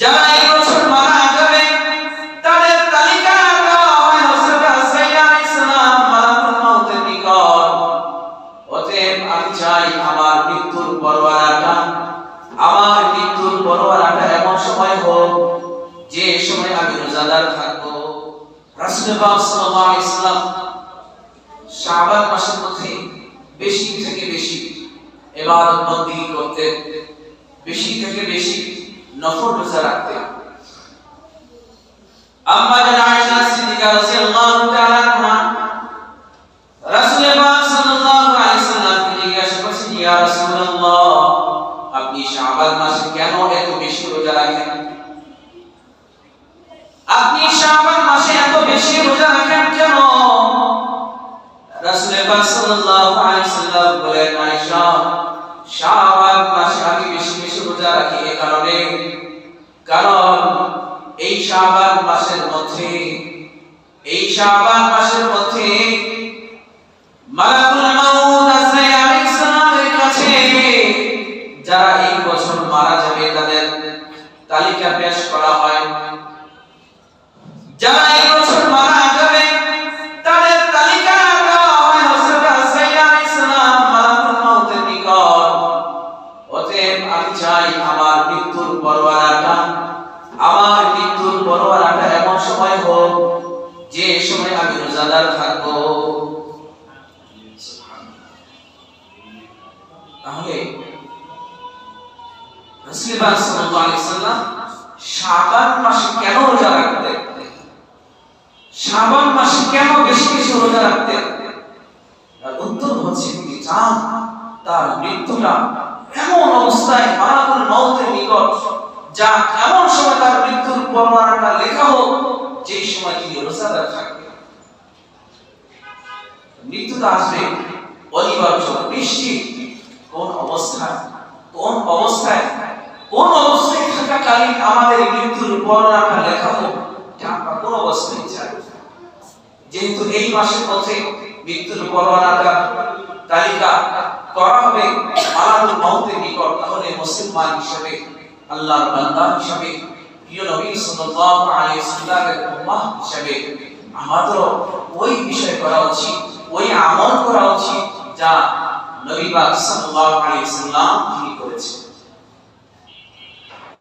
যারা এই বছর মারা যাবে, তাদের তালিকা দেওয়া হযরত আসাইয়া আলাইহিস সালাম মালাকুল মাউতের নিকট। অতএব আমি চাই আমার মৃত্যুর পরোয়ানাটা, আমার মৃত্যুর পরোয়ানাটা এমন সময় হোক, যে সময় আমি রোজাদার থাকব। রাসূলুল্লাহ সাল্লাল্লাহু আলাইহি সাল্লাম শাবান মাসের বেশি থেকে বেশি ইবাদত বন্দি করতেন। বেশি থেকে বেশি নফল রোজা রাখতেন আম্মা জান আয়েশা সিদ্দিকা রাদিয়াল্লাহু তাআলা আনহা রাসূল পাক সাল্লাল্লাহু আলাইহি সাল্লামকে জিজ্ঞাসা করেছেন, ইয়া রাসূলুল্লাহ, আপনি শাবান মাসে কেন এত বেশি রোজা রাখেন? আপনি শাবান মাসে এত বেশি রোজা রাখেন কেন? রাসূল পাক সাল্লাল্লাহু আলাইহি সাল্লাম বলেন, আয়েশা, শাবান মাসে রোজা রাখি কারণে, কারণ এই শাবান মাসের মধ্যে, এই শাবান মাসের মধ্যে মালাকুল মাউত আজরাইল আলাইহিস সালামের কাছে যারা এই বছর মারা যাবে তাদের তালিকা পেশ করা হয়। অতএব আমি চাই আমার মৃত্যুর পরোয়ানাটা। আমার মৃত্যুর পরোয়ানাটা এমন সময় হোক, যে সময় আমি রোজাদার থাকব। তাহলে রোজা রাখতেন? শাবান মাসে কেন বেশি বেশি রোজা রাখতেন? তার উত্তর হচ্ছে তিনি চান তার মৃত্যুটা এমন অবস্থায় মারাকুল মৌতের নিকট, যা এমন সময় তার মৃত্যুর পরমাণুটা লেখা হোক, যেই সময় তিনি রোজাদার মৃত্যুটা আসবে অনিবার্য, নিশ্চিত। কোন অবস্থায় কোন অবস্থায় কোন অবস্থায় থাকাকালীন আমাদের মৃত্যুর বর্ণনাটা লেখা হোক আমরা কোন অবস্থায় চাই যেহেতু এই মাসের মধ্যে মৃত্যুর বর্ণনাটা তালিকা করা হবে মালাকুল মাউতের নিকট, তাহলে মুসলমান হিসেবে, আল্লাহর বান্দা হিসেবে, প্রিয় নবী সাল্লাল্লাহু আলাইহি সাল্লামের উম্মাহ হিসেবে ওই বিষয় করা উচিত, ওই আমল করা উচিত যা নবী পাক সাল্লাল্লাহু আলাইহি সাল্লাম তিনি করেছেন।